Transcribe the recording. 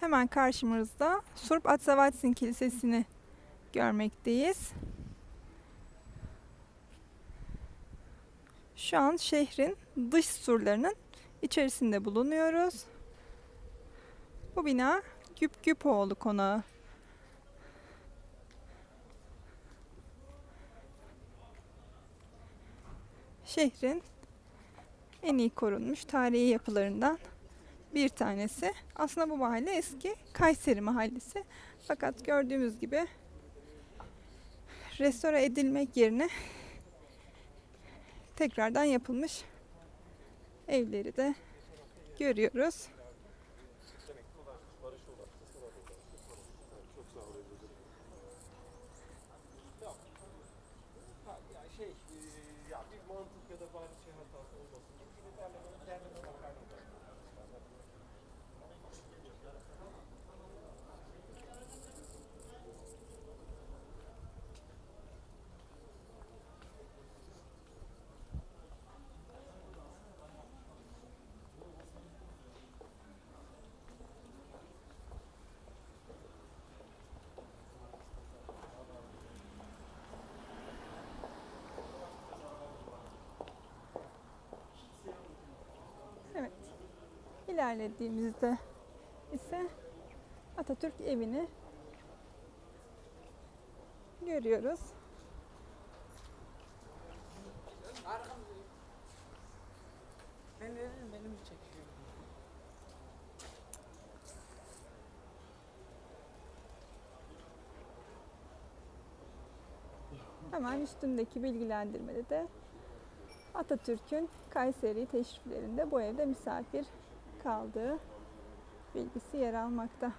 Hemen karşımızda Surp Atsavatsin Kilisesi'ni görmekteyiz. Şu an şehrin dış surlarının içerisinde bulunuyoruz. Bu bina Güp Güpoğlu Konağı. Şehrin en iyi korunmuş tarihi yapılarından bir tanesi. Aslında bu mahalle eski Kayseri mahallesi. Fakat gördüğümüz gibi restore edilmek yerine tekrardan yapılmış evleri de görüyoruz. Şey, e, ya bir mantık ya da İlerlediğimizde ise Atatürk evini görüyoruz. Ben veririm, benim çekiyor. Hemen üstündeki bilgilendirmede de Atatürk'ün Kayseri teşriflerinde bu evde misafir kaldığı bilgisi yer almakta.